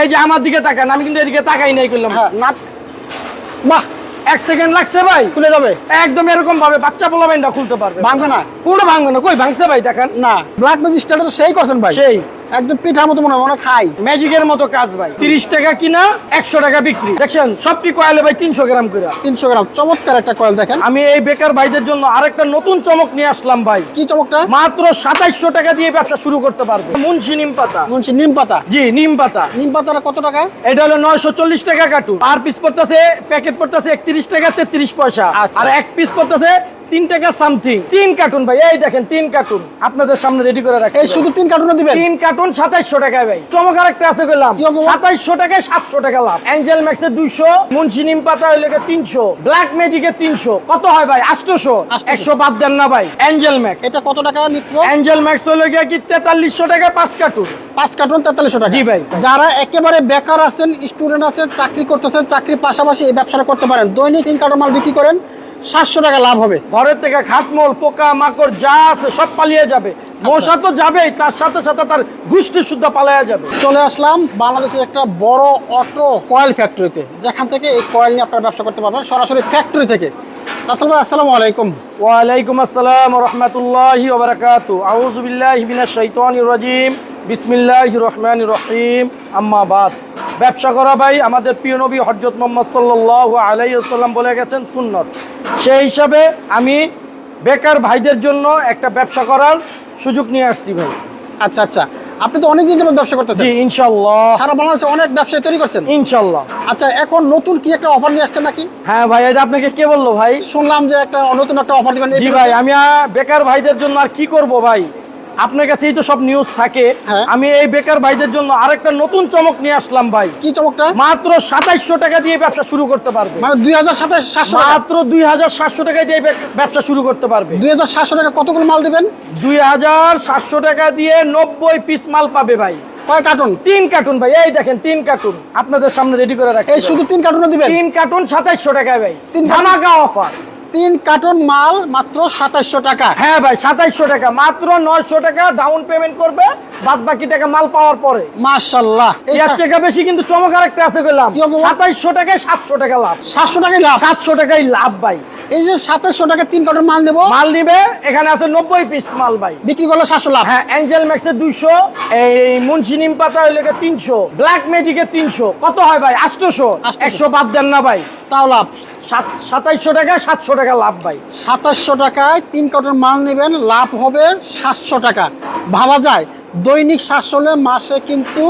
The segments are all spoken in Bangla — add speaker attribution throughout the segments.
Speaker 1: এই যে আমার দিকে তাকান আমি কিন্তু এদিকে তাকাই নাই করলাম
Speaker 2: হ্যাঁ না বাহ
Speaker 1: এক সেকেন্ড লাগছে ভাই।
Speaker 2: খুলে যাবে।
Speaker 1: একদম এরকম ভাবে বাচ্চা পোলা বাইনটা খুলতে পারবে।
Speaker 2: ভাঙবে না।
Speaker 1: কোনো ভাঙবে না। কই ভাঙছে ভাই দেখেন।
Speaker 2: না ব্ল্যাক ম্যাজিস্ট্রেট তো সেই করছেন ভাই।
Speaker 1: সেই।
Speaker 2: একদম পিঠার মতো মনে হয় মনে খাই।
Speaker 1: ম্যাজিকের মতো কাজ ভাই। তিরিশ টাকা কিনা একশো টাকা বিক্রি। দেখছেন সবটি কয়েলে ভাই তিনশো গ্রাম করে।
Speaker 2: তিনশো গ্রাম। চমৎকার একটা কয়েল দেখেন।
Speaker 1: আমি এই বেকার ভাইদের জন্য আরেকটা নতুন চমক নিয়ে আসলাম ভাই।
Speaker 2: কি চমকটা?
Speaker 1: মাত্র সাতাইশশো টাকা দিয়ে ব্যবসা শুরু করতে পারবে। মুন্সি নিম পাতা।
Speaker 2: মুন্সি নিম পাতা?
Speaker 1: জি নিম পাতা।
Speaker 2: নিম পাতাটা কত টাকা?
Speaker 1: এটা হলো নয়শো চল্লিশ টাকা কাটু। আর পিস পড়তেছে প্যাকেট পড়তেছে একত্রিশ টাকা তেত্রিশ পয়সা।
Speaker 2: আচ্ছা।
Speaker 1: আর এক পিস পড়তেছে তিন টাকা সামথিং তিন কার্টুন ভাই এই দেখেন তিন কার্টুন আপনাদের সামনে রেডি করে রাখছি।
Speaker 2: এই শুধু তিন কার্টুনে দিবেন?
Speaker 1: তিন কার্টুন সাতাইশশো টাকায় ভাই। চমকার একটা আছে করলাম সাতাইশশো টাকায় সাতশো টাকা লাভ। অ্যাঞ্জেল ম্যাক্সের দুইশো মুন্সি নিম পাতা হইলে তিনশো ব্ল্যাক ম্যাজিকের তিনশো। কত হয় ভাই?
Speaker 2: 800
Speaker 1: একশো বাদ দেন না ভাই। অ্যাঞ্জেল ম্যাক্স
Speaker 2: এটা কত টাকা নিত্য?
Speaker 1: অ্যাঞ্জেল ম্যাক্স হইলে গিয়ে কি তেতাল্লিশশো টাকা পাঁচ কার্টুন
Speaker 2: পাঁচ কার্টুন তেতাল্লিশশো টাকা।
Speaker 1: জি ভাই।
Speaker 2: যারা একেবারে বেকার আছেন স্টুডেন্ট আছেন চাকরি করতেছেন চাকরির পাশাপাশি এই ব্যবসাটা করতে পারেন। দৈনিক তিন কার্টুন মাল বিক্রি করেন সাতশো টাকা লাভ হবে।
Speaker 1: ঘরের থেকে খাটমল পোকা মাকড় যা আছে সব পালিয়ে যাবে। মশা তো যাবেই তার সাথে সাথে তার গুষ্টি শুদ্ধ পালায়া যাবে।
Speaker 2: চলে আসলাম বাংলাদেশের একটা বড় অটো কয়েল ফ্যাক্টরিতে যেখান থেকে এই কয়েল নিয়ে আপনারা ব্যবসা করতে পারবেন সরাসরি ফ্যাক্টরি থেকে। রাসেল ভাই আসসালামু আলাইকুম।
Speaker 1: ওয়ালাইকুম আসসালাম রহমতুল্লাহি ওবরাকাত আউযু বিল্লাহি মিনাশ শাইতানির রাজিম। বিসমিল্লাহির রহমানির রহিম। আম্মা বাদ। ব্যবসা করা ভাই আমাদের প্রিয় নবী হযরত মুহাম্মদ সাল্লাল্লাহু আলাইসাল্লাম বলে গেছেন সুন্নত। সেই হিসাবে আমি বেকার ভাইদের জন্য একটা ব্যবসা করার সুযোগ নিয়ে আসছি ভাই।
Speaker 2: আচ্ছা আচ্ছা। আপনি তো অনেক দিন যাবত ব্যবসা করতেছেন।
Speaker 1: জি ইনশাল্লাহ
Speaker 2: সারা বাংলাদেশে অনেক ব্যবসায়ী তৈরি করছেন?
Speaker 1: ইনশাল্লাহ
Speaker 2: আচ্ছা এখন নতুন কি একটা অফার নিয়ে আসছে নাকি?
Speaker 1: হ্যাঁ ভাই এটা আপনাকে কে বলল ভাই?
Speaker 2: শুনলাম যে একটা নতুন একটা অফার দিবেন।
Speaker 1: জি ভাই আমি বেকার ভাইদের জন্য আর কি করব ভাই? আপনার কাছেই তো সব নিউজ থাকে।
Speaker 2: হ্যাঁ।
Speaker 1: আমি এই বেকার ভাইদের জন্য আরেকটা নতুন চমক নিয়ে আসলাম ভাই।
Speaker 2: কি চমকটা?
Speaker 1: মাত্র সাতাইশশো টাকা দিয়ে ব্যবসা শুরু করতে পারবে।
Speaker 2: মানে দুই হাজার সাতাশ
Speaker 1: মাত্র দুই হাজার সাতশো টাকা দিয়ে ব্যবসা শুরু করতে পারবে।
Speaker 2: দুই হাজার সাতশো টাকা কতগুলো মাল দিবেন?
Speaker 1: দুই হাজার সাতশো টাকা দিয়ে নব্বই পিস মাল পাবে ভাই।
Speaker 2: কয় কার্টুন?
Speaker 1: তিন কার্টুন ভাই। এই দেখেন তিন কার্টুন। আপনাদের সামনে রেডি করে রাখছি
Speaker 2: এই শুধু তিন কার্টুনে দিবেন?
Speaker 1: তিন কার্টুন সাতাইশশো টাকায় ভাই।
Speaker 2: তিন?
Speaker 1: ধামাকা অফার
Speaker 2: তিন কার্টুন মাল মাত্র সাতাশশো টাকা।
Speaker 1: হ্যাঁ ভাই সাতাইশশো টাকা। মাত্র নয়শো টাকা ডাউন পেমেন্ট করবে বাদ বাকি টাকা মাল পাওয়ার পরে।
Speaker 2: মাশাল্লাহ। এই
Speaker 1: এর থেকে বেশি কিন্তু চমৎকার একটা আছে গেলাম
Speaker 2: অপমান?
Speaker 1: সাতাইশশো টাকায় সাতশো টাকা লাভ।
Speaker 2: সাতশো টাকাই লাভ?
Speaker 1: সাতশো টাকাই লাভ ভাই।
Speaker 2: এই যে সাতাশশো টাকা তিন কার্টুন মাল নেব?
Speaker 1: মাল নিবে এখানে আছে নব্বই পিস মাল ভাই।
Speaker 2: বিক্রি করলে সাতশো লাভ?
Speaker 1: হ্যাঁ অ্যাঞ্জেল ম্যাক্সের দুইশো এই মুন্সি নিম পাতা হইলে তিনশো ব্ল্যাক ম্যাজিকের তিনশো। কত হয় ভাই? আটশোশো।
Speaker 2: 800
Speaker 1: একশো বাদ দেন না ভাই।
Speaker 2: তাও লাভ।
Speaker 1: সাতাইশশো টাকা সাতশো টাকা লাভ ভাই।
Speaker 2: সাতাশশো টাকায় তিন কার্টুন মাল নেবেন লাভ হবে সাতশো টাকা। ভাবা যায় দৈনিক সাতশো মাসে কিন্তু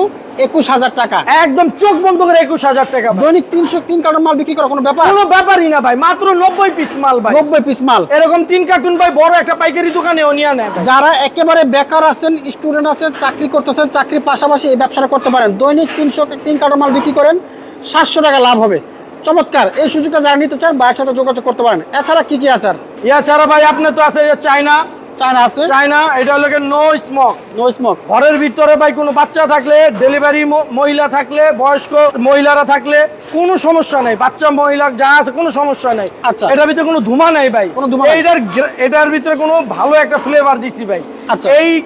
Speaker 2: একুশ হাজার টাকা।
Speaker 1: একদম চোখ বন্ধ করে একুশ হাজার টাকা
Speaker 2: দৈনিক তিনশো তিন কার্টুন মাল বিক্রি করা কোনো ব্যাপার?
Speaker 1: কোনো ব্যাপারই না ভাই মাত্র নব্বই পিস মাল ভাই।
Speaker 2: নব্বই পিস মাল।
Speaker 1: এরকম তিন কার্টুন ভাই বড় একটা পাইকারি দোকানেও নিয়ে নেয়
Speaker 2: যারা একেবারে বেকার আছেন স্টুডেন্ট আছেন চাকরি করতেছেন চাকরির পাশাপাশি এই ব্যবসাটা করতে পারেন দৈনিক তিনশো তিন কার্টন মাল বিক্রি করেন সাতশো টাকা লাভ হবে। চমৎকার এই সুযোগটা যারা নিতে চান ভাইয়ের সাথে যোগাযোগ করতে পারেন। এছাড়া কি কি আছে আর?
Speaker 1: ইয়া ছাড়া ভাই আপনার তো আছে চায়না।
Speaker 2: চায়না আছে?
Speaker 1: চায়না এটা হলো নো স্মোক
Speaker 2: নো স্মোক
Speaker 1: ঘরের ভিতরে ভাই কোনো বাচ্চা থাকলে ডেলিভারি মহিলা থাকলে বয়স্ক মহিলারা থাকলে কোনো সমস্যা নেই। বাচ্চা মহিলা যা আছে কোনো সমস্যা নেই।
Speaker 2: আচ্ছা।
Speaker 1: এটার ভিতরে কোনো ধুমা নেই ভাই।
Speaker 2: কোনো
Speaker 1: গ্রে- এটার ভিতরে কোনো ভালো একটা ফ্লেভার দিছি ভাই।
Speaker 2: আচ্ছা।
Speaker 1: এই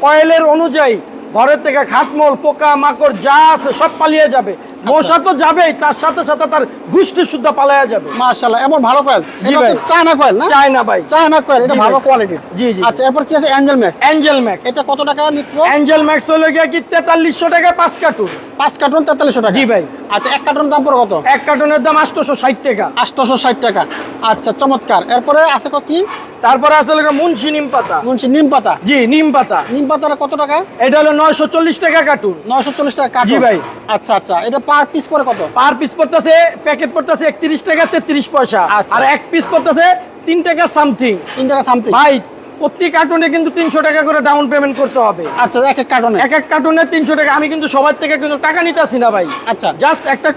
Speaker 1: কয়েলের অনুযায়ী ঘরের থেকে খাটমল পোকা মাকড় যা আছে সব পালিয়ে যাবে। মশা তো যাবেই তার সাথে সাথে তার গুষ্টি শুদ্ধ পালায়া যাবে।
Speaker 2: মাশাআল্লাহ এমন ভালো কয়েল এটা। চায়না কয়েল না?
Speaker 1: চায়না ভাই।
Speaker 2: চায়না কয়েল এটা ভালো
Speaker 1: ভাই।
Speaker 2: কোয়ালিটির
Speaker 1: জি, জি।
Speaker 2: আচ্ছা এরপর কি আছে অ্যাঞ্জেল ম্যাক্স
Speaker 1: অ্যাঞ্জেল ম্যাক্স
Speaker 2: এটা কত টাকা নিত্য?
Speaker 1: অ্যাঞ্জেল ম্যাক্স হলো গিয়ে কি তেতাল্লিশশো টাকা পাঁচ কার্টুন।
Speaker 2: পাঁচ কার্টুন তেতাল্লিশশো টাকা।
Speaker 1: জি ভাই।
Speaker 2: আচ্ছা এক কার্টুন দাম পড়ে কত?
Speaker 1: এক কার্টুনের দাম আটশোশো ষাট টাকা।
Speaker 2: আটশোশো ষাট টাকা। আচ্ছা চমৎকার। এরপরে আছে ক- কি?
Speaker 1: তারপরে আসলে মুন্সি নিম পাতা।
Speaker 2: মুন্সি নিম পাতা?
Speaker 1: জি নিম পাতা।
Speaker 2: নিম পাতাটা কত টাকা?
Speaker 1: এটা হলো নয়শো চল্লিশ টাকা কার্টুন।
Speaker 2: নয়শো চল্লিশ টাকা কার্টন।
Speaker 1: জি ভাই।
Speaker 2: আচ্ছা আচ্ছা। এটা পার পিস পরে কত?
Speaker 1: পার পিস পড়তেছে প্যাকেট পড়তেছে একত্রিশ টাকা তেত্রিশ পয়সা।
Speaker 2: আচ্ছা।
Speaker 1: আর এক পিস পড়তেছে তিন টাকা সামথিং।
Speaker 2: তিন টাকা সামথিং।
Speaker 1: ভাই প্রতি কার্টুনে কিন্তু তিনশো টাকা করে ডাউন পেমেন্ট করতে হবে।
Speaker 2: আচ্ছা এক এক কার্টনে?
Speaker 1: এক এক কার্টুনে তিনশো টাকা। আমি কিন্তু সবার থেকে কিন্তু টাকা নিতে নিতেছি না ভাই।
Speaker 2: আচ্ছা।
Speaker 1: জাস্ট একটা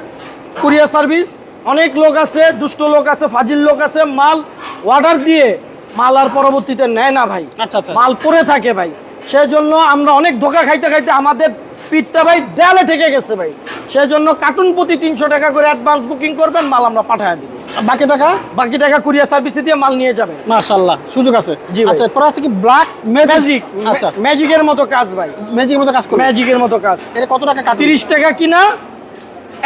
Speaker 1: কুরিয়ার সার্ভিস অনেক লোক আছে দুষ্ট লোক আছে ফাজিল লোক আছে মাল অর্ডার দিয়ে মাল আর পরবর্তীতে নেয় না ভাই।
Speaker 2: আচ্ছা আচ্ছা।
Speaker 1: মাল পরে থাকে ভাই। সেই জন্য আমরা অনেক ধোকা খাইতে খাইতে আমাদের পিঠটা ভাই দেয়ালে থেকে গেছে ভাই। সেজন্য কার্টুন প্রতি তিনশো টাকা করে অ্যাডভান্স বুকিং করবেন মাল আমরা পাঠিয়ে দিব।
Speaker 2: বাকি টাকা?
Speaker 1: বাকি টাকা কুরিয়ার সার্ভিসে দিয়ে মাল নিয়ে যাবেন।
Speaker 2: মাশাআল্লাহ সুযোগ আছে।
Speaker 1: জি
Speaker 2: আচ্ছা পরে আছে কি ব্ল্যাক ম্যাজিক আচ্ছা।
Speaker 1: ম্যাজিকের মতো কাজ ভাই।
Speaker 2: ম্যাজিকের মতো কাজ করবে
Speaker 1: ম্যাজিকের মতো কাজ।
Speaker 2: এটা কত টাকা কাটবে
Speaker 1: তিরিশ টাকা কিনা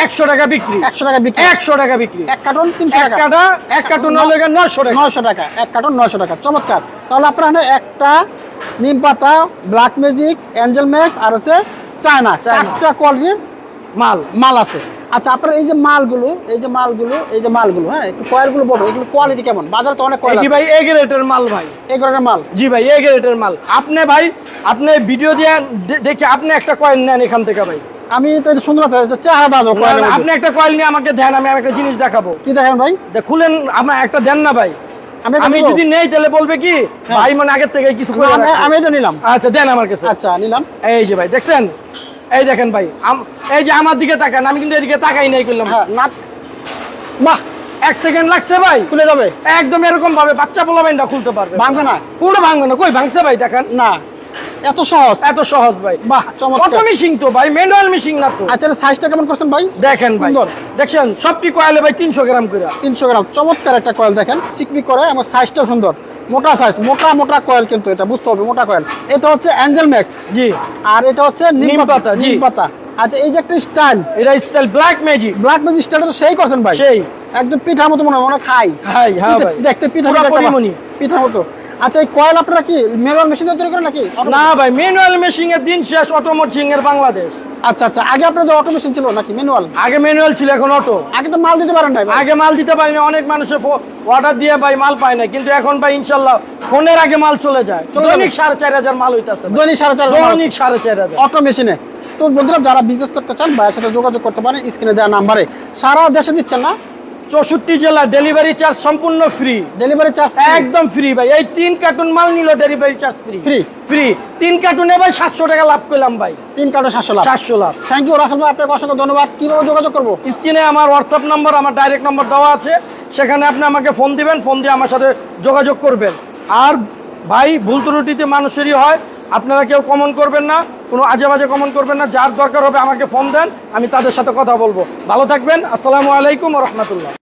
Speaker 1: একশো টাকা বিক্রি।
Speaker 2: একশো টাকা বিক্রি।
Speaker 1: একশো টাকা বিক্রি।
Speaker 2: এক কার্টন তিনশো
Speaker 1: এক
Speaker 2: টাকা।
Speaker 1: কাটা এক কার্টুন নশো টাকা।
Speaker 2: নয়শো টাকা এক কার্টন নয়শো টাকা। চমৎকার। তাহলে আপনার একটা নিম পাতা ব্ল্যাক ম্যাজিক অ্যাঞ্জেল ম্যাক্স আর হচ্ছে চায়না। চারটা কোয়ালিটির
Speaker 1: মাল
Speaker 2: মাল আছে। আচ্ছা আপনার এই যে মালগুলো এই যে মালগুলো এই যে মালগুলো হ্যাঁ একটু কয়েলগুলো বলো এগুলো কোয়ালিটি কেমন? বাজারে তো অনেক কয়েল
Speaker 1: এটি
Speaker 2: আছে।
Speaker 1: ভাই এ গ্রেটের মাল ভাই?
Speaker 2: এই ধরনের মাল।
Speaker 1: জি ভাই এ গ্রেটের মাল। আপনি ভাই আপনি ভিডিও দিয়ে দেখে আপনি একটা কয়েন নেন এখান থেকে ভাই।
Speaker 2: আমি তো এটা সুন্দর আছে চেহারা বাজো
Speaker 1: আপনি একটা কয়েল নিয়ে আমাকে দেন আমি একটা জিনিস দেখাবো।
Speaker 2: কি দেখেন ভাই?
Speaker 1: খুলেন আমার একটা দেন না ভাই।
Speaker 2: আমি?
Speaker 1: যদি নেই তাহলে বলবে কি? ভাই মানে আগের থেকে কিছু
Speaker 2: আমি- এটা নিলাম।
Speaker 1: আচ্ছা দেন আমার কাছে।
Speaker 2: আচ্ছা নিলাম।
Speaker 1: এই যে ভাই দেখছেন? এই দেখেন ভাই এই যে আমার দিকে তাকান আমি কিন্তু এদিকে তাকাই নাই করলাম
Speaker 2: হ্যাঁ নাট বাহ!
Speaker 1: এক সেকেন্ড লাগছে ভাই।
Speaker 2: খুলে যাবে।
Speaker 1: একদম এরকম ভাবে বাচ্চা পোলা বাইনটা খুলতে পারবে।
Speaker 2: ভাঙবে না।
Speaker 1: পুরো ভাঙবে না। কই ভাঙছে ভাই দেখেন।
Speaker 2: না। এত সহজ?
Speaker 1: এত সহজ ভাই।
Speaker 2: বাহ
Speaker 1: কত মিশিং তো ভাই? ম্যানুয়াল মিশিং না তো।
Speaker 2: আচ্ছা সাইজটা কেমন করছেন ভাই?
Speaker 1: দেখেন ভাই।
Speaker 2: সুন্দর।
Speaker 1: দেখছেন? সবটি কয়েলে ভাই তিনশো গ্রাম করে।
Speaker 2: তিনশো গ্রাম। চমৎকার একটা কয়েল দেখেন। চিকমিক করে আমার সাইজটাও সুন্দর। মোটা সাইজ মোটা মোটা কয়েল কিন্তু এটা বুঝতে হবে মোটা কয়েল এটা হচ্ছে অ্যাঞ্জেল ম্যাক্স
Speaker 1: জি।
Speaker 2: আর এটা হচ্ছে নিম পাতা। নিম পাতা। আচ্ছা এই যে একটা স্টাইল
Speaker 1: এটা style black magic
Speaker 2: black magic স্টাইলটা তো সেই করছেন ভাই।
Speaker 1: সেই।
Speaker 2: একদম পিঠার মতো মনে হয় মনে হয় খাই।
Speaker 1: হ্যাঁ
Speaker 2: দেখতে পিঠা পিঠা মতো। আচ্ছা এই কয়েল আপনারা কি ম্যানুয়াল মেশিন তৈরি করেন নাকি?
Speaker 1: না ভাই ম্যানুয়াল মেশিং এর দিন শেষ অটোমেশিং এর বাংলাদেশ।
Speaker 2: আচ্ছা আচ্ছা আগে আপনাদের অটো মেশিন ছিল নাকি ম্যানুয়াল?
Speaker 1: আগে ম্যানুয়াল ছিল এখন অটো।
Speaker 2: আগে তো মাল দিতে পারেন।
Speaker 1: আগে মাল দিতে পারিনি অনেক মানুষের অর্ডার দিয়ে ভাই মাল পায় না কিন্তু এখন ভাই ইনশাল্লাহ ফোনের আগে মাল চলে যায়। দৈনিক সাড়ে চার হাজার মাল হইতেছে
Speaker 2: দৈনিক সাড়ে চার
Speaker 1: দৈনিক সাড়ে চার হাজার।
Speaker 2: অটো মেশিনে। তো বন্ধুরা যারা বিজনেস করতে চান ভাইয়ের সাথে যোগাযোগ করতে পারেন স্ক্রিনে দেওয়া নাম্বারে সারা দেশে দিচ্ছেন না
Speaker 1: চৌষট্টি জেলা ডেলিভারি চার্জ সম্পূর্ণ ফ্রি
Speaker 2: ডেলিভারি চার্জ
Speaker 1: একদম ফ্রি ভাই। এই তিন কার্টুন মাল নিল delivery charge free
Speaker 2: free
Speaker 1: free তিন কার্টুনে ভাই সাতশো টাকা লাভ করলাম ভাই।
Speaker 2: তিন কার্টুন সাতশো লাখ
Speaker 1: চারশো লাভ।
Speaker 2: থ্যাংক ইউ রাসেল ভাই। আপনাকে অসংখ্য ধন্যবাদ। কীভাবে যোগাযোগ করব?
Speaker 1: স্ক্রিনে আমার হোয়াটসঅ্যাপ নম্বর আমার ডাইরেক্ট নম্বর দেওয়া আছে। সেখানে আপনি আমাকে ফোন দিবেন ফোন দিয়ে আমার সাথে যোগাযোগ করবেন। আর ভাই ভুল ত্রুটিতে মানুষেরই হয়। আপনারা কেউ কমন করবেন না। কোনো আজে বাজে কমন করবেন না। যার দরকার হবে আমাকে ফোন দেন, আমি তাদের সাথে কথা বলব। ভালো থাকবেন। আসসালামু আলাইকুম রহমতুল্লাহ।